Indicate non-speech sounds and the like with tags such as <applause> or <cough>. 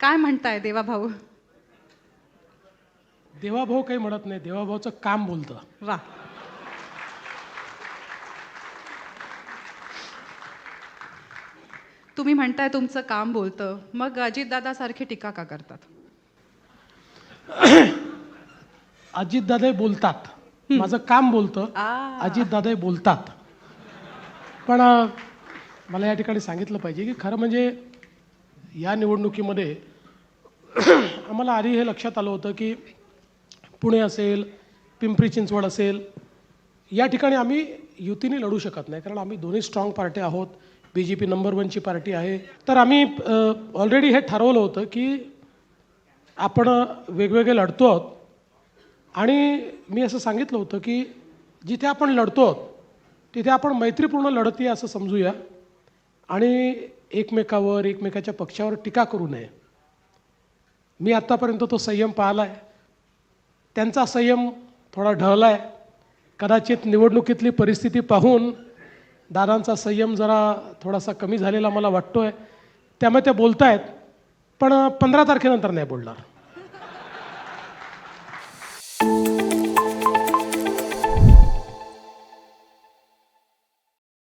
काय म्हणताय देवा भाऊ देवाभाऊ काही म्हणत नाही. देवाभाऊचं काम बोलतं. वा. तुम्ही म्हणताय तुमचं काम बोलतं. मग अजितदादा सारखी टीका का करतात? <clears throat> अजितदादा बोलतात. माझं काम बोलतं. अजितदादा बोलतात. पण मला या ठिकाणी सांगितलं पाहिजे की खरं म्हणजे या निवडणुकीमध्ये <clears throat> आम्हाला आधी हे लक्षात आलं होतं की पुणे असेल पिंपरी चिंचवड असेल या ठिकाणी आम्ही युतीने लढू शकत नाही कारण आम्ही दोन्ही स्ट्रॉंग पार्टी आहोत. बी जे पी नंबर वनची पार्टी आहे. तर आम्ही ऑलरेडी हे ठरवलं होतं की आपण वेगवेगळे लढतो आहोत. आणि मी असं सांगितलं होतं की जिथे आपण लढतो आहोत तिथे आपण मैत्रीपूर्ण लढती असं समजूया. आणि एकमेकावर एकमेकाच्या पक्षावर टीका करू नये. मी आत्तापर्यंत तो संयम पाहिला आहे त्यांचा संयम थोडा ढळला आहे कदाचित निवडणुकीतली परिस्थिती पाहून दादांचा संयम जरा थोडासा कमी झालेला मला वाटतो आहे त्यामुळे ते बोलत आहेत पण पंधरा तारखेनंतर नाही बोलणार.